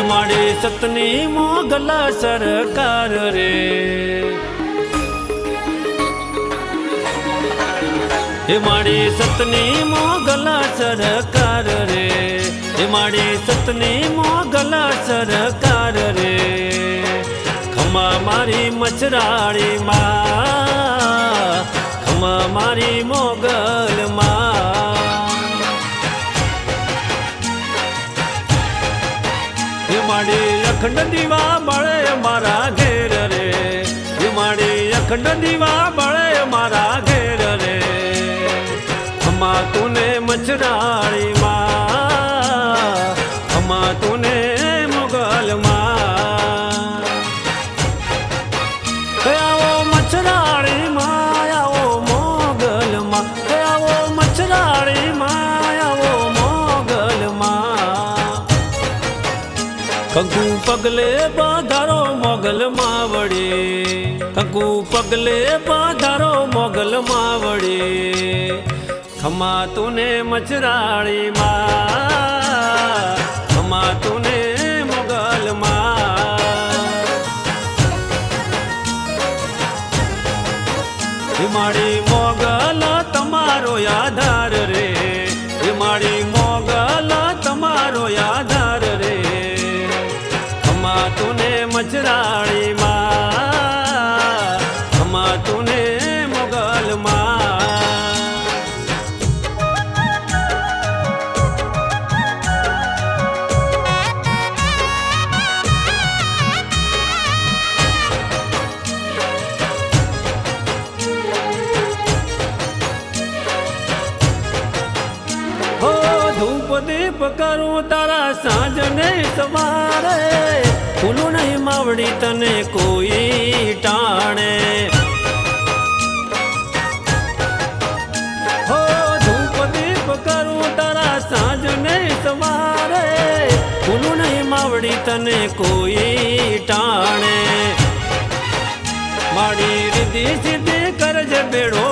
મારી સતની મોગલ સરકાર રે. હે માડે સતની મોગલ સરકાર રે. હે માડે સતની મોગલ સરકાર રે. ખમા મારી મચરાળી માં ખમા મારી મોગલ અખંડ દીવા મળે મારા ઘેર રે. મારી અખંડ દીવા મળે મારા ઘેર રે. હમા તુને મચરાળી માં હમા તુને કંકુ પગલે બાધારો મોગલ માવડી. કંકુ પગલે બાધારો મોગલ માવડી. ખમા તુને મચરાળી માં ખમા તુને મોગલ માં મોગલ તમારો આધાર રે. હિમાળી મોગલ તમારો આધાર તુને દીપ કરું તારા સાંજ ને સવારે. ફૂલું નહીં માવડી તને કોઈ ટાણે. હો ધૂપ દીપ કરું તારા સાંજ ને સવારે. ફૂલું નહીં માવડી તને કોઈ ટાણે. મારી રીધી સીધી કરજે બેડો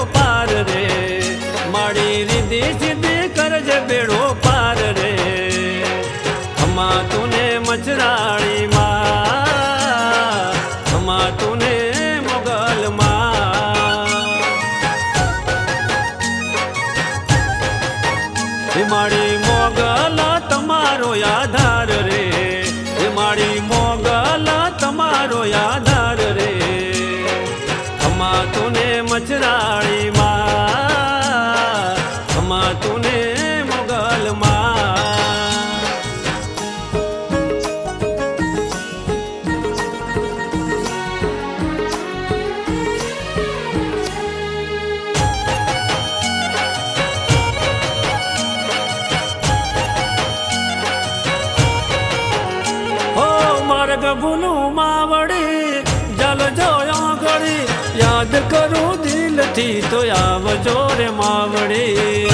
દિલથી તો આવજો રે માવડી.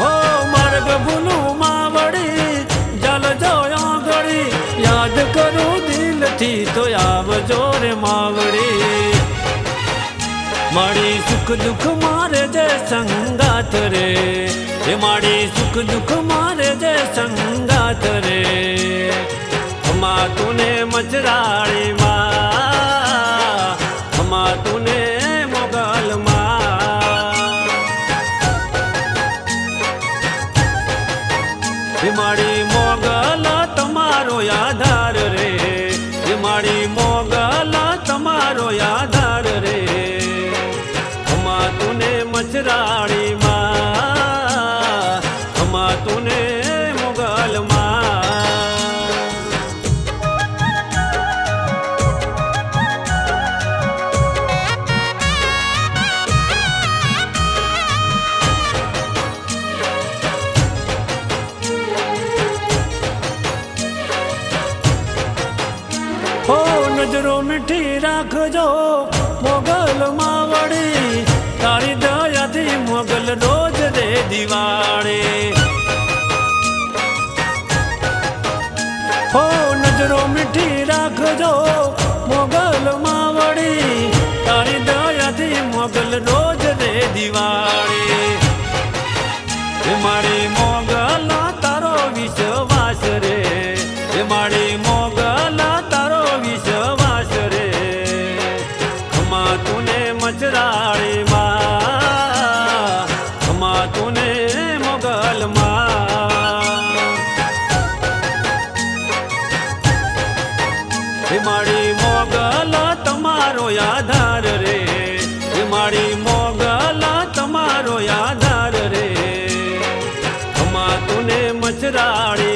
હો માર્ગ ભૂલું માવડી, જલ જોયા ઘડી યાદ કરું દિલથી તો આવજો રે માવડી. મારી સુખ દુઃખ મારે જે સંગાત રે. એ મારી સુખ દુઃખ મારે જે સંગાત રે. હમા તુને મચરાળી માં tú મીઠી રાખજો. મોગલ માવડી, તારી દયાથી મોગલ રોજ રે દિવાળે. હો નજરો મીઠી રાખજો. મોગલ માવડી, તારી દયાથી મોગલ રોજ રે દિવાળી. માડી મોગલા તમારો આધાર રે. માડી મારી મોગલા તમારો આધાર રે. અમા તુને મચરાડી